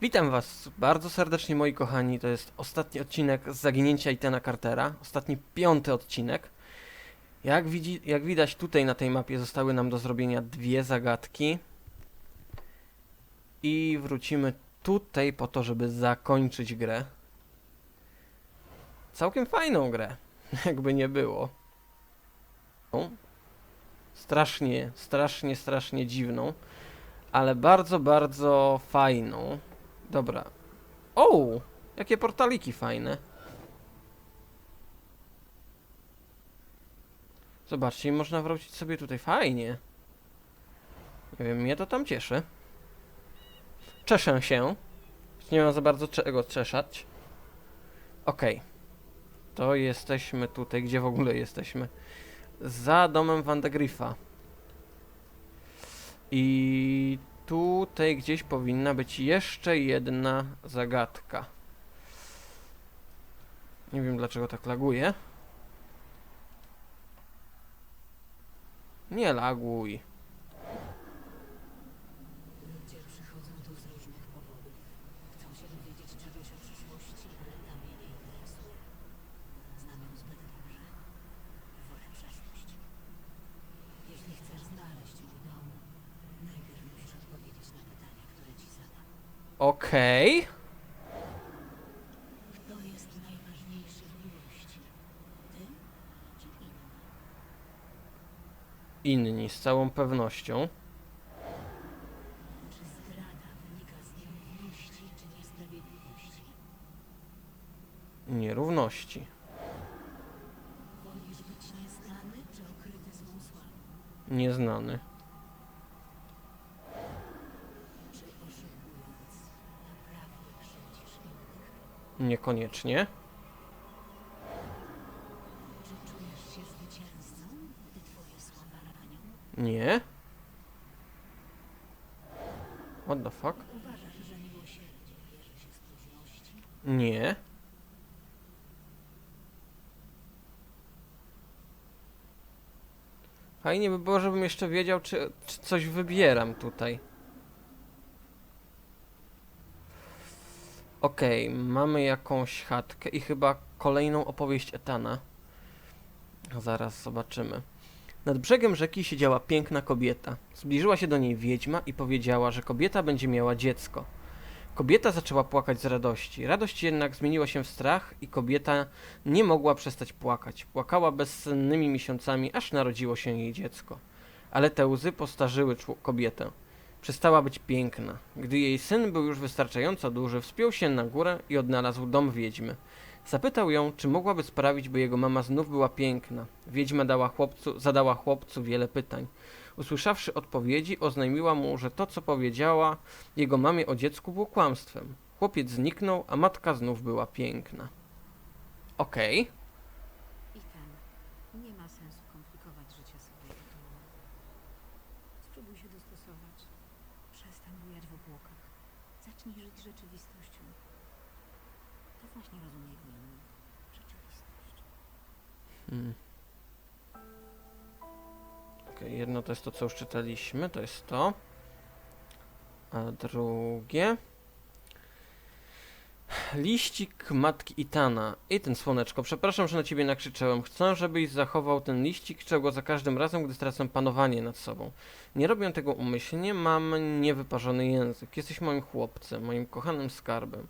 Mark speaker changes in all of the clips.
Speaker 1: Witam Was bardzo serdecznie, moi kochani. To jest ostatni odcinek z zaginięcia Itana Cartera. Ostatni piąty odcinek. Jak, widzi, jak widać tutaj na tej mapie zostały nam do zrobienia dwie zagadki. I wrócimy tutaj po to, żeby zakończyć grę. Całkiem fajną grę, jakby nie było. Strasznie, strasznie, strasznie dziwną, ale bardzo, bardzo fajną. Dobra. O! Jakie portaliki fajne. Zobaczcie, można wrócić sobie tutaj fajnie. Nie wiem, mnie to tam cieszy. Czeszę się. Nie mam za bardzo czego czeszać. Okej. To jesteśmy tutaj. Gdzie w ogóle jesteśmy? Za domem Van de Griffa. I tutaj gdzieś powinna być jeszcze jedna zagadka. Nie wiem dlaczego tak laguje. Nie laguj.
Speaker 2: Ludzie przychodzą tu z różnych powodów. Chcą się dowiedzieć czegoś o przyszłości, ale ta mnie nie interesuje. Znam ją zbyt dobrze. Wolę przeszłość. Jeśli chcesz znaleźć mój dom, najpierw musisz odpowiedzieć na pytania, które ci zadam.
Speaker 1: Okej.
Speaker 2: Kto jest najważniejszy w miłości? Ty czy inni?
Speaker 1: Inni, z całą pewnością.
Speaker 2: Czy zdrada wynika z nierówności czy niesprawiedliwości?
Speaker 1: Nierówności.
Speaker 2: Wolisz być nieznany czy okryty złą sławą?
Speaker 1: Nieznany.
Speaker 2: Czy oszukując naprawdę krzywdzisz innych?
Speaker 1: Niekoniecznie.
Speaker 2: Czy czujesz się zwycięzcą, gdy twoje słowa ranią?
Speaker 1: Nie. What the fuck? Nie. Fajnie by było, żebym jeszcze wiedział, czy, czy coś wybieram tutaj. Okej, mamy jakąś chatkę i chyba kolejną opowieść Etana. Zaraz zobaczymy. Nad brzegiem rzeki siedziała piękna kobieta. Zbliżyła się do niej wiedźma i powiedziała, że kobieta będzie miała dziecko. Kobieta zaczęła płakać z radości. Radość jednak zmieniła się w strach i kobieta nie mogła przestać płakać. Płakała bezsennymi miesiącami, aż narodziło się jej dziecko. Ale te łzy postarzyły kobietę. Przestała być piękna. Gdy jej syn był już wystarczająco duży, wspiął się na górę i odnalazł dom wiedźmy. Zapytał ją, czy mogłaby sprawić, by jego mama znów była piękna. Wiedźma dała chłopcu, zadała chłopcu wiele pytań. Usłyszawszy odpowiedzi, oznajmiła mu, że to, co powiedziała jego mamie o dziecku, było kłamstwem. Chłopiec zniknął, a matka znów była piękna. Okej.
Speaker 2: I ten. Nie ma sensu komplikować życia sobie. Spróbuj się dostosować. Przestań bujać w obłokach. Zacznij żyć rzeczywistością. To właśnie rozumieją inni. Rzeczywistość.
Speaker 1: Hmm. Okej, jedno to jest to, co już czytaliśmy, to jest to. A drugie... Liścik matki Itana. I ten słoneczko, przepraszam, że na ciebie nakrzyczałem. Chcę, żebyś zachował ten liścik, czego za każdym razem, gdy stracę panowanie nad sobą. Nie robię tego umyślnie, mam niewyparzony język. Jesteś moim chłopcem, moim kochanym skarbem.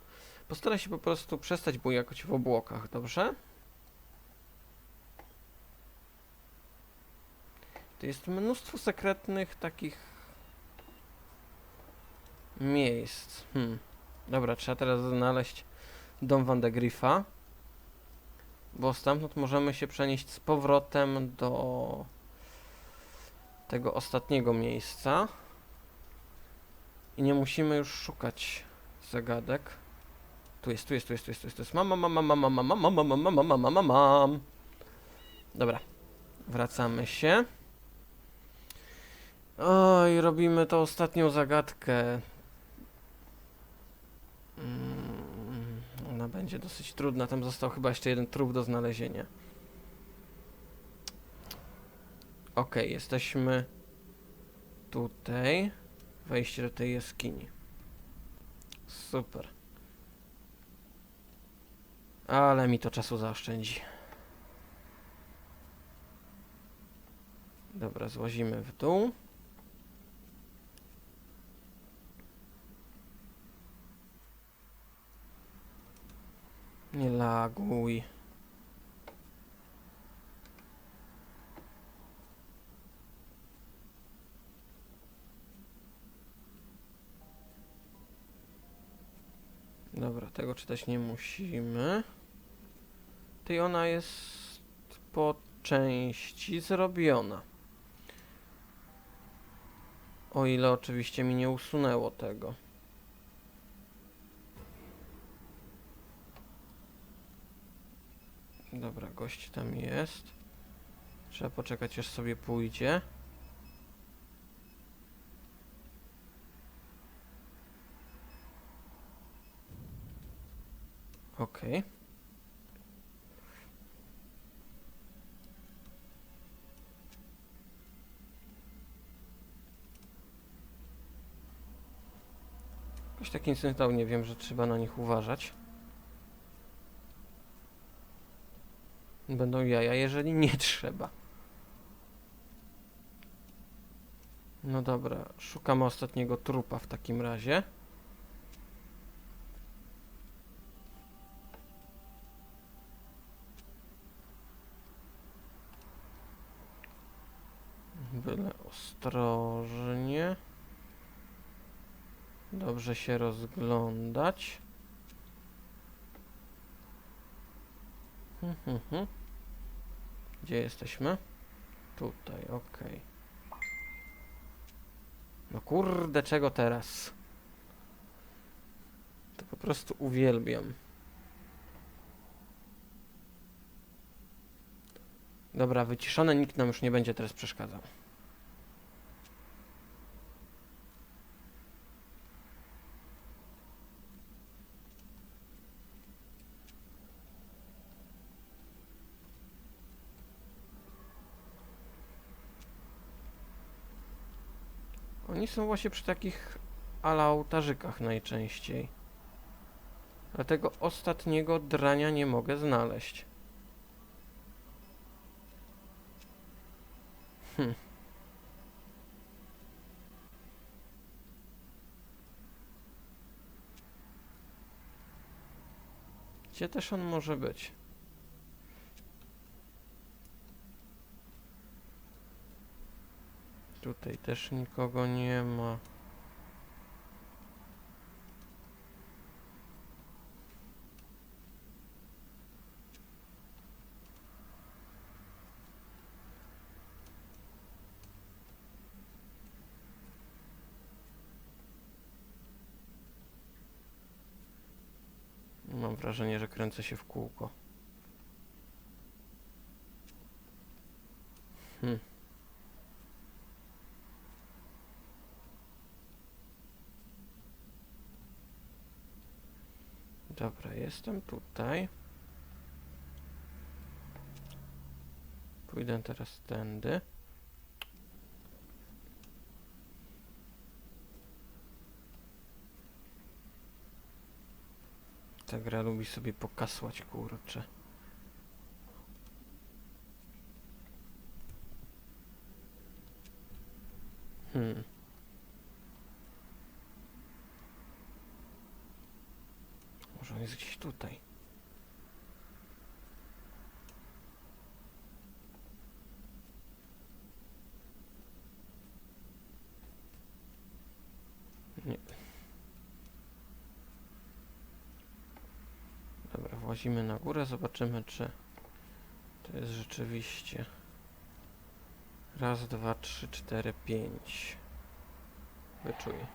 Speaker 1: Postaraj się po prostu przestać bujać w obłokach, dobrze? To jest mnóstwo sekretnych takich miejsc. Hmm. Dobra, trzeba teraz znaleźć dom Van de Griffa. Bo stamtąd możemy się przenieść z powrotem do tego ostatniego miejsca. I nie musimy już szukać zagadek. Tu jest, tu jest, tu jest, tu jest, tu jest, tu jest. Mam, mam, mam, mam, mam, mam, mam, mam, mam, mam, mam, mam, mam, mam, mam. Dobra. Wracamy się. Oj, robimy to ostatnią zagadkę. Mm, Ona będzie dosyć trudna. Tam został chyba jeszcze jeden trup do znalezienia. Okej, jesteśmy tutaj. Wejście do tej jaskini. Super. Ale mi to czasu zaoszczędzi. Dobra, złazimy w dół. Nie laguj. Dobra, tego czytać nie musimy. Ty ona jest po części zrobiona. O ile oczywiście mi nie usunęło tego. Dobra, gość tam jest. Trzeba poczekać aż sobie pójdzie. Okej. Jakoś tak incydentalnie wiem, że trzeba na nich uważać. Będą jaja, jeżeli nie trzeba. No dobra, szukamy ostatniego trupa w takim razie. Byle ostrożnie. Dobrze się rozglądać. Hmm, hmm, hmm. Gdzie jesteśmy? Tutaj, okej. No kurde, czego teraz? To po prostu uwielbiam. Dobra, wyciszone, nikt nam już nie będzie teraz przeszkadzał. Oni są właśnie przy takich ala ołtarzykach najczęściej. Dlatego ostatniego drania nie mogę znaleźć. Hm. Gdzie też on może być? Tutaj też nikogo nie ma. Mam wrażenie, że kręcę się w kółko. Hmm. Dobra, jestem tutaj. Pójdę teraz tędy. Ta gra lubi sobie pokasłać, kurczę. Hmm. Może on jest gdzieś tutaj. Nie. Włazimy na górę, zobaczymy czy to jest rzeczywiście raz, dwa, trzy, cztery, pięć. Wyczuję.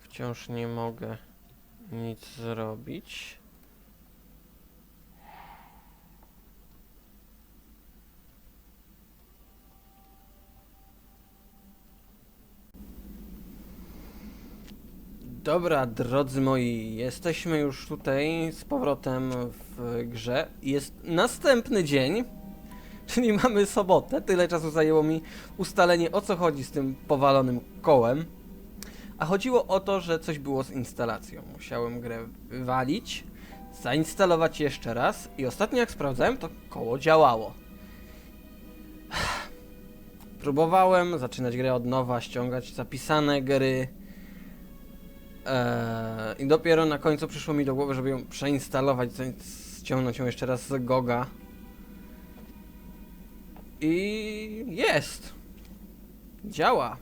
Speaker 1: Wciąż nie mogę nic zrobić. Dobra, drodzy moi, jesteśmy już tutaj z powrotem w grze. Jest następny dzień, czyli mamy sobotę. Tyle czasu zajęło mi ustalenie o co chodzi z tym powalonym kołem. A chodziło o to, że coś było z instalacją. Musiałem grę wywalić, zainstalować jeszcze raz i ostatnio jak sprawdzałem, to koło działało. Próbowałem zaczynać grę od nowa, ściągać zapisane gry. Eee, I dopiero na końcu przyszło mi do głowy, żeby ją przeinstalować, ściągnąć ją jeszcze raz z Goga. I jest. Działa.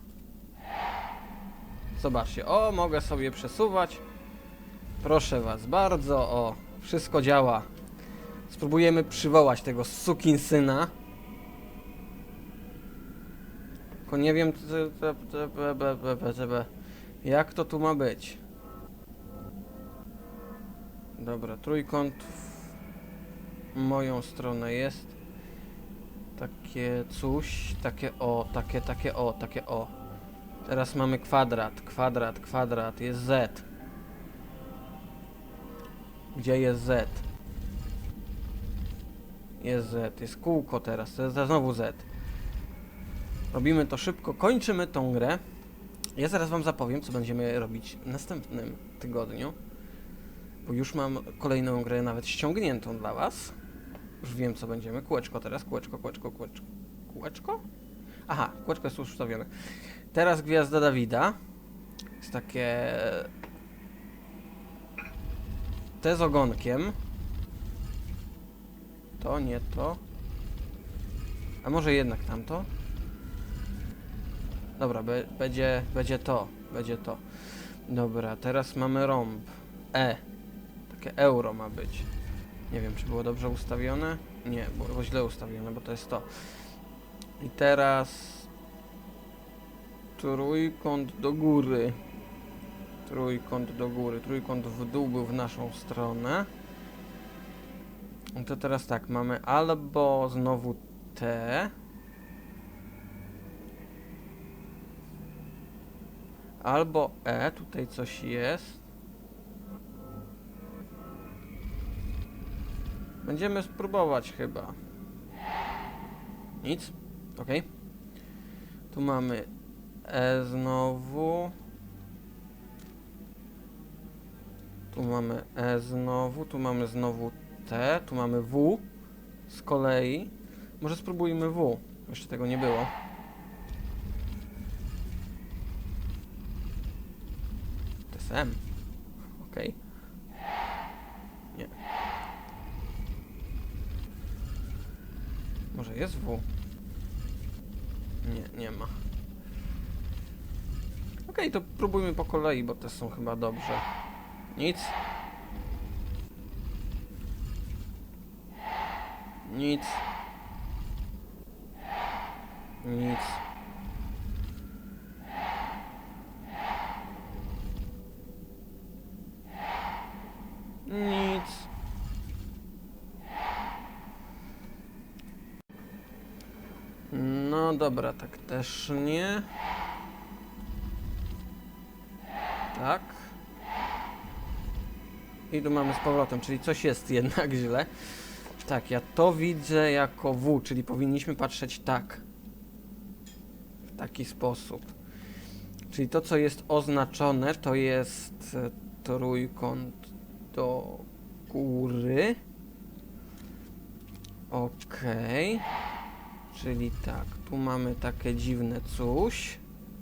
Speaker 1: Zobaczcie, o, mogę sobie przesuwać. Proszę was bardzo, o, wszystko działa. Spróbujemy przywołać tego sukinsyna. Tylko nie wiem, c- c- c- b- b- b- b- b- b- jak to tu ma być. Dobra, trójkąt w moją stronę jest. Takie coś, takie o, takie, takie o, takie o. Teraz mamy kwadrat, kwadrat, kwadrat, jest Z. Gdzie jest Z? Jest Z, jest kółko teraz, to jest znowu Z. Robimy to szybko, kończymy tą grę. Ja zaraz wam zapowiem, co będziemy robić w następnym tygodniu. Bo już mam kolejną grę nawet ściągniętą dla was. Już wiem, co będziemy. Kółeczko teraz, kółeczko, kółeczko, kółeczko. Kółeczko? Aha, kółeczko jest ustawione. Teraz Gwiazda Dawida. Jest takie... Te z ogonkiem. To, nie to. A może jednak tamto? Dobra, be, będzie, będzie to, będzie to. Dobra, teraz mamy rąb. E. Takie euro ma być. Nie wiem, czy było dobrze ustawione. Nie, było źle ustawione, bo to jest to. I teraz trójkąt do góry. Trójkąt do góry. Trójkąt w dół był w naszą stronę. No to teraz tak, mamy albo znowu T. Albo E, tutaj coś jest. Będziemy spróbować chyba. Nic? Ok. Tu mamy E znowu. Tu mamy E znowu, tu mamy znowu T, tu mamy W z kolei. Może spróbujmy W. Jeszcze tego nie było. To jest M. Okej. Nie. Może jest W? Nie, nie ma. Okej, to próbujmy po kolei, bo te są chyba dobrze. Nic. Nic. Nic. Nic. No dobra, tak też nie. Tak. I tu mamy z powrotem, czyli coś jest jednak źle. Tak, ja to widzę jako W, czyli powinniśmy patrzeć tak. W taki sposób. Czyli to, co jest oznaczone, to jest e, trójkąt do góry. Okej. Czyli tak, tu mamy takie dziwne coś,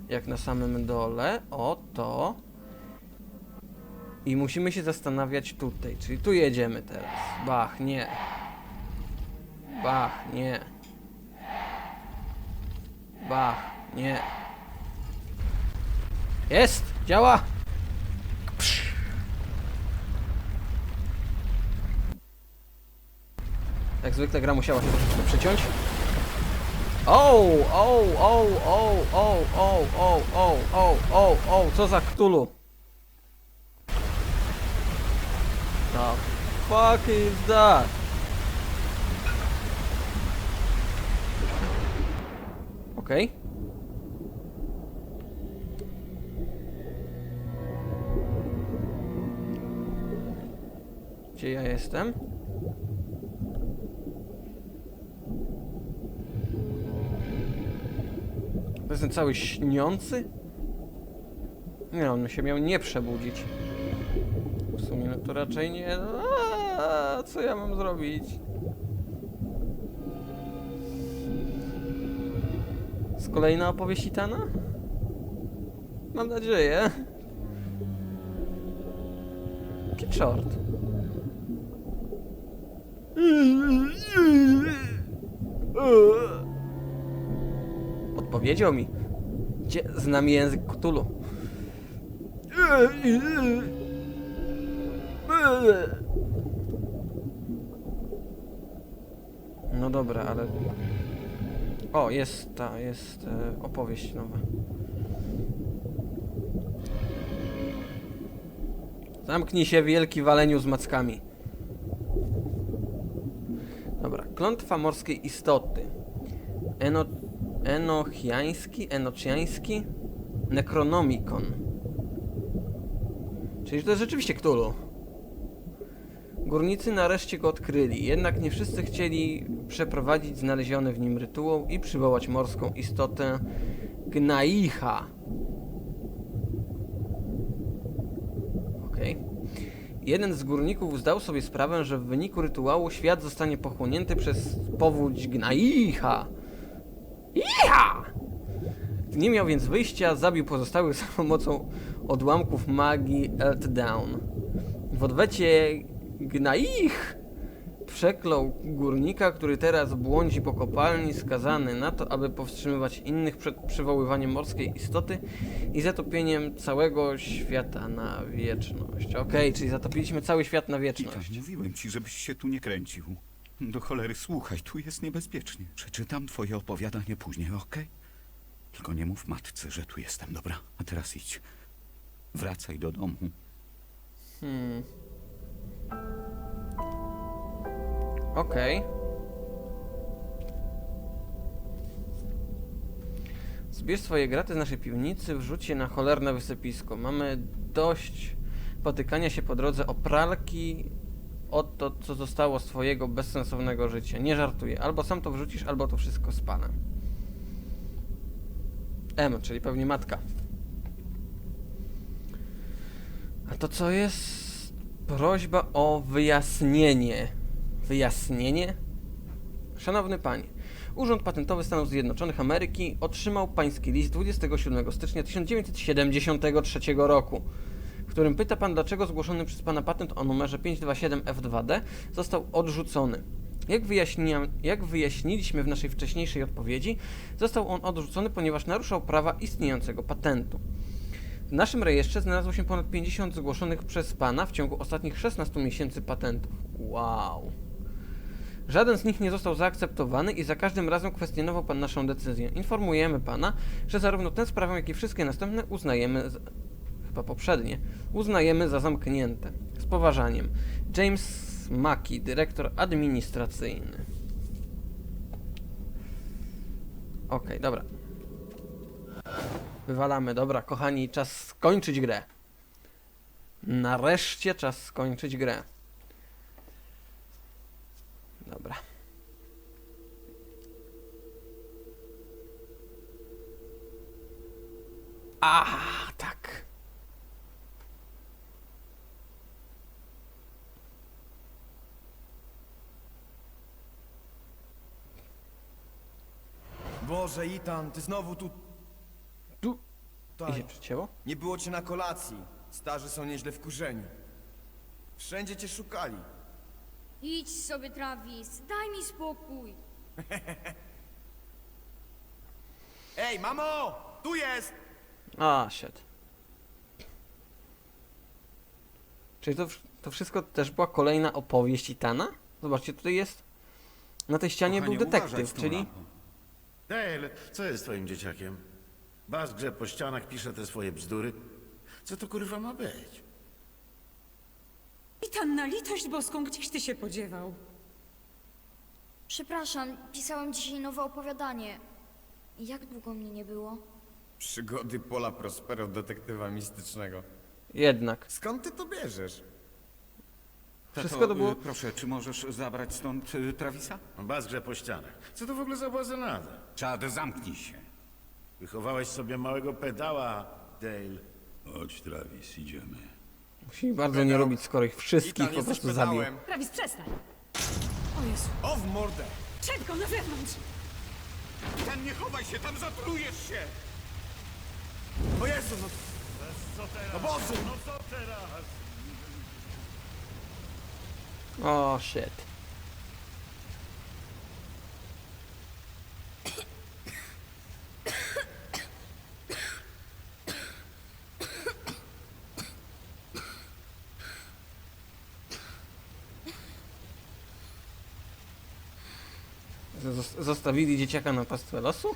Speaker 1: jak na samym dole. O, to. I musimy się zastanawiać tutaj, czyli tu jedziemy teraz. Bach, nie. Bach, nie. Bach, nie. Jest! Działa! Jak zwykle gra musiała się troszeczkę przeciąć. O, o, o, o, o, o, o, o, o, o, o, co za ktulu? The fuck is that? Okej. Gdzie ja jestem? To jest ten cały śniący? Nie, on się miał nie przebudzić. W sumie no to raczej nie. Aaaa, co ja mam zrobić? Z kolejna opowieść Itana? Mam nadzieję. Pieczort. Odpowiedział mi. Gdzie znam język Cthulhu? No dobra, ale... O, jest ta, jest e, opowieść nowa. Zamknij się, wielki waleniu z mackami. Dobra, klątwa morskiej istoty. Eno... Enochiański? Enociański? Necronomicon. Czyli to jest rzeczywiście Cthulhu. Górnicy nareszcie go odkryli, jednak nie wszyscy chcieli przeprowadzić znaleziony w nim rytuał i przywołać morską istotę Gnaicha. Okej. Jeden z górników zdał sobie sprawę, że w wyniku rytuału świat zostanie pochłonięty przez powódź Gnaicha. Iha! Nie miał więc wyjścia, zabił pozostałych za pomocą odłamków magii Eltdown. W odwecie Gnaich przeklął górnika, który teraz błądzi po kopalni, skazany na to, aby powstrzymywać innych przed przywoływaniem morskiej istoty i zatopieniem całego świata na wieczność. Okej, czyli zatopiliśmy cały świat na wieczność.
Speaker 3: mówiłem ci, żebyś się tu nie kręcił. Do cholery, słuchaj, tu jest niebezpiecznie. Przeczytam twoje opowiadanie później, okej? Tylko nie mów matce, że tu jestem, dobra? A teraz idź. Wracaj do domu.
Speaker 1: Hmm. Okej. Zbierz swoje graty z naszej piwnicy, wrzuć je na cholerne wysypisko. Mamy dość potykania się po drodze o pralki o to, co zostało z twojego bezsensownego życia. Nie żartuję. Albo sam to wrzucisz, albo to wszystko z panem. M, czyli pewnie matka. A to co jest? Prośba o wyjaśnienie. Wyjaśnienie? Szanowny panie, Urząd Patentowy Stanów Zjednoczonych Ameryki otrzymał pański list 27 stycznia 1973 roku, którym pyta pan, dlaczego zgłoszony przez pana patent o numerze 527F2D został odrzucony. Jak, jak wyjaśniliśmy w naszej wcześniejszej odpowiedzi, został on odrzucony, ponieważ naruszał prawa istniejącego patentu. W naszym rejestrze znalazło się ponad 50 zgłoszonych przez Pana w ciągu ostatnich 16 miesięcy patentów. Wow. Żaden z nich nie został zaakceptowany i za każdym razem kwestionował Pan naszą decyzję. Informujemy Pana, że zarówno tę sprawę, jak i wszystkie następne uznajemy. Chyba poprzednie, uznajemy za zamknięte. Z poważaniem. James Mackey, dyrektor administracyjny. Okej, dobra. Wywalamy, dobra, kochani, czas skończyć grę. Nareszcie czas skończyć grę. Dobra. A, tak.
Speaker 4: Boże, Itan, ty znowu tu...
Speaker 1: Tu. I się przycięło?
Speaker 4: Nie było cię na kolacji. Starzy są nieźle wkurzeni. Wszędzie cię szukali.
Speaker 5: Idź sobie, Travis, daj mi spokój.
Speaker 4: Ej, mamo! Tu jest!
Speaker 1: A, shit. Czyli to, wsz- to wszystko też była kolejna opowieść Itana? Zobaczcie, tutaj jest. Na tej ścianie
Speaker 3: Kochanie,
Speaker 1: był
Speaker 3: uważaj z
Speaker 1: detektyw,
Speaker 3: tą
Speaker 1: czyli.
Speaker 3: lampą.
Speaker 6: Dale, co jest twoim dzieciakiem? Bas grze po ścianach, pisze te swoje bzdury. Co to kurwa ma być?
Speaker 7: Witam na litość boską, gdzieś ty się podziewał?
Speaker 5: Przepraszam, pisałem dzisiaj nowe opowiadanie. Jak długo mnie nie było?
Speaker 4: Przygody Pola Prospero, detektywa mistycznego.
Speaker 1: Jednak.
Speaker 4: Skąd ty to bierzesz?
Speaker 1: Wszystko to było-
Speaker 3: y, Proszę, czy możesz zabrać stąd y, Travisa?
Speaker 6: Bas grze po ścianach. Co to w ogóle za błazenada?
Speaker 3: Czad, zamknij się.
Speaker 6: Wychowałeś sobie małego pedała, Dale.
Speaker 8: Chodź, Travis, idziemy.
Speaker 1: Musi bardzo nie lubić, skoro ich wszystkich po prostu zabił.
Speaker 7: Travis, przestań! O Jezu,
Speaker 4: O w mordę!
Speaker 7: przed go na zewnątrz!
Speaker 3: Ten nie chowaj się, tam zatrujesz się!
Speaker 4: O Jezu, no... No Boże!
Speaker 1: O, shit. Zos- Zostawili dzieciaka na pastwę losu?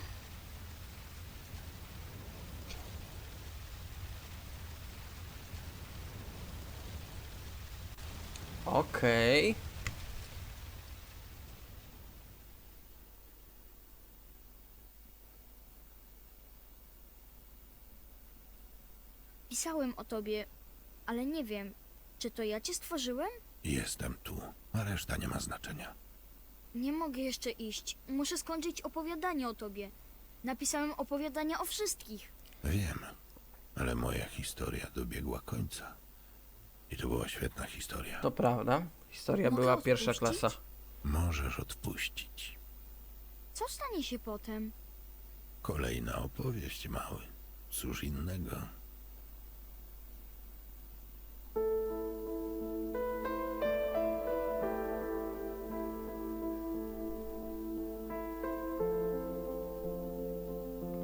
Speaker 1: Okej.
Speaker 5: Pisałem o tobie, ale nie wiem, czy to ja cię stworzyłem?
Speaker 8: Jestem tu, a reszta nie ma znaczenia.
Speaker 5: Nie mogę jeszcze iść. Muszę skończyć opowiadanie o tobie. Napisałem opowiadania o wszystkich.
Speaker 8: Wiem, ale moja historia dobiegła końca. I to była świetna historia.
Speaker 1: To prawda. Historia
Speaker 5: Mogę
Speaker 1: była pierwsza
Speaker 5: odpuścić?
Speaker 1: klasa.
Speaker 8: Możesz odpuścić.
Speaker 5: Co stanie się potem?
Speaker 8: Kolejna opowieść, mały. Cóż innego.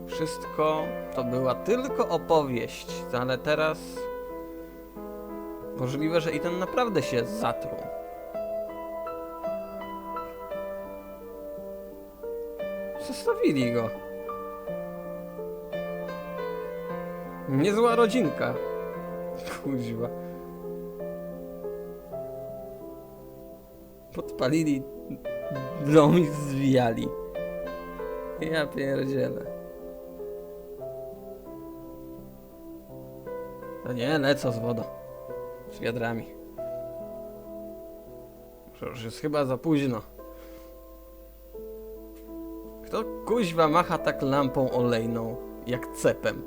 Speaker 1: Wszystko to była tylko opowieść, ale teraz możliwe, że i ten naprawdę się zatruł. Zostawili go. Niezła rodzinka. Kuźwa. Podpalili dom i zwijali. Ja pierdzielę. No nie, lecą z wodą. Z wiadrami. Już jest chyba za późno. Kto kuźwa macha tak lampą olejną, jak cepem?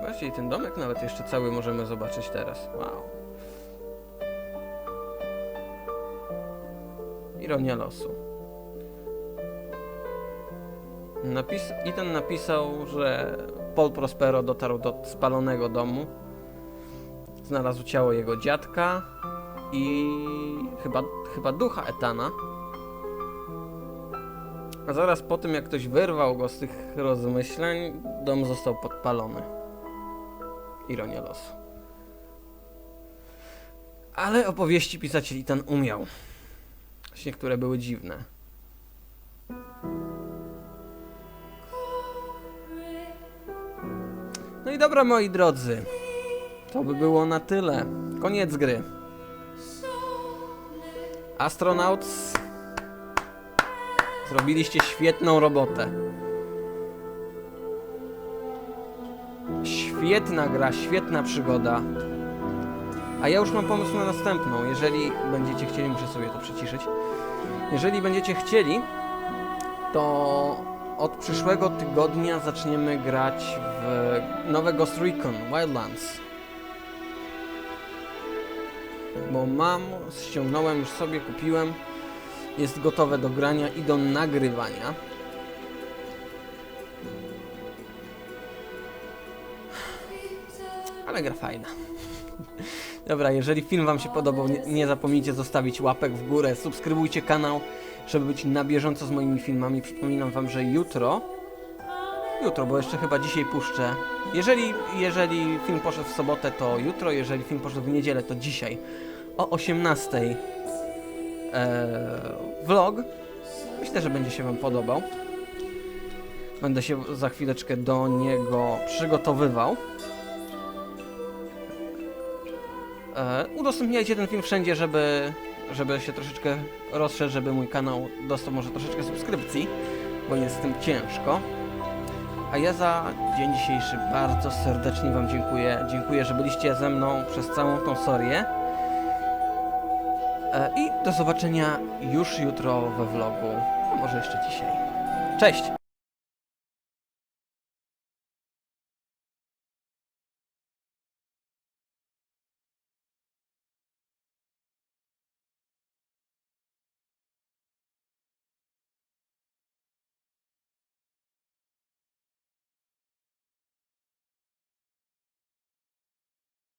Speaker 1: Właściwie ten domek nawet jeszcze cały możemy zobaczyć teraz. Wow. Ironia losu. Napis Ethan napisał, że Paul Prospero dotarł do spalonego domu. Znalazł ciało jego dziadka i chyba, chyba ducha Etana. A zaraz po tym, jak ktoś wyrwał go z tych rozmyśleń, dom został podpalony. Ironia losu. Ale opowieści pisać Ethan umiał. Właśnie, które były dziwne. No i dobra, moi drodzy. To by było na tyle. Koniec gry. Astronauts. Zrobiliście świetną robotę. Świetna gra, świetna przygoda. A ja już mam pomysł na następną. Jeżeli będziecie chcieli, muszę sobie to przyciszyć. Jeżeli będziecie chcieli, to od przyszłego tygodnia zaczniemy grać w nowe Ghost Recon Wildlands. Bo mam, ściągnąłem już sobie, kupiłem. Jest gotowe do grania i do nagrywania. Ale gra fajna. Dobra, jeżeli film Wam się podobał, nie, nie zapomnijcie zostawić łapek w górę, subskrybujcie kanał, żeby być na bieżąco z moimi filmami. Przypominam Wam, że jutro, jutro, bo jeszcze chyba dzisiaj puszczę, jeżeli, jeżeli film poszedł w sobotę, to jutro, jeżeli film poszedł w niedzielę, to dzisiaj o 18 e, vlog. Myślę, że będzie się Wam podobał. Będę się za chwileczkę do niego przygotowywał. Udostępniajcie ten film wszędzie, żeby, żeby się troszeczkę rozszerzyć, żeby mój kanał dostał może troszeczkę subskrypcji, bo jest z tym ciężko. A ja za dzień dzisiejszy bardzo serdecznie Wam dziękuję. Dziękuję, że byliście ze mną przez całą tą serię. E, I do zobaczenia już jutro we vlogu, a może jeszcze dzisiaj. Cześć!